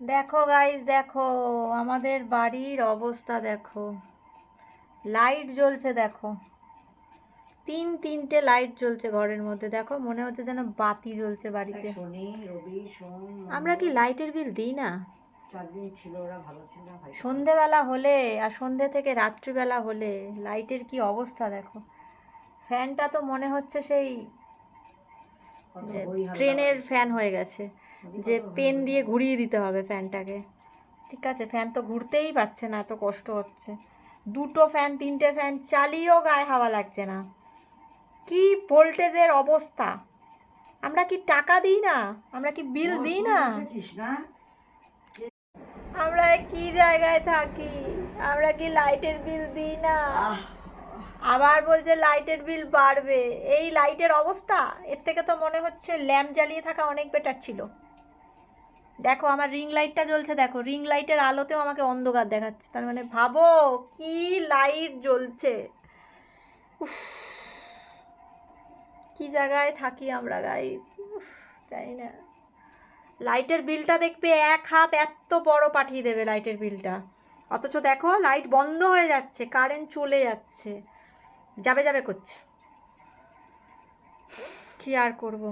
দেখো গাইস দেখো আমাদের বাড়ির অবস্থা দেখো। লাইট জ্বলছে দেখো। তিন তিনটে লাইট জ্বলছে ঘরের মধ্যে দেখো মনে হচ্ছে যেন বাতি জ্বলছে বাড়িতে। আমরা কি লাইটের বিল দিই না? সন্ধেবেলা হলে আর সন্ধে থেকে রাত্রিবেলা হলে লাইটের কি অবস্থা দেখো। ফ্যানটা তো মনে হচ্ছে সেই ট্রেনের ফ্যান হয়ে গেছে। যে পেন দিয়ে ঘুরিয়ে দিতে হবে ফ্যানটাকে। ঠিক আছে ফ্যান তো ঘুরতেই পারছে না এত কষ্ট হচ্ছে। দুটো ফ্যান তিনটে ফ্যান চালিয়েও গায়ে হাওয়া লাগছে না। কি ভোল্টেজের অবস্থা? আমরা কি টাকা দিই না? আমরা কি বিল দিই না? আমরা কি জায়গায় থাকি? আমরা কি লাইটের বিল দিই না? আবার বলছে লাইটের বিল বাড়বে। এই লাইটের অবস্থা? এর থেকে তো মনে হচ্ছে ল্যাম্প জ্বালিয়ে থাকা অনেক বেটার ছিল। দেখো, আমার রিং লাইটটা জ্বলছে, দেখো। রিং লাইটের আলোতেও আমাকে অন্ধকার দেখাচ্ছে। তার মানে ভাবো, কি লাইট জ্বলছে। কি জায়গায় থাকি আমরা গাইস জানি না। লাইটের বিলটা দেখবে এক হাত এত বড় পাঠিয়ে দেবে লাইটের বিলটা। অথচ দেখো, লাইট বন্ধ হয়ে যাচ্ছে, কারেন্ট চলে যাচ্ছে। যাবে যাবে করছে। কি আর করব?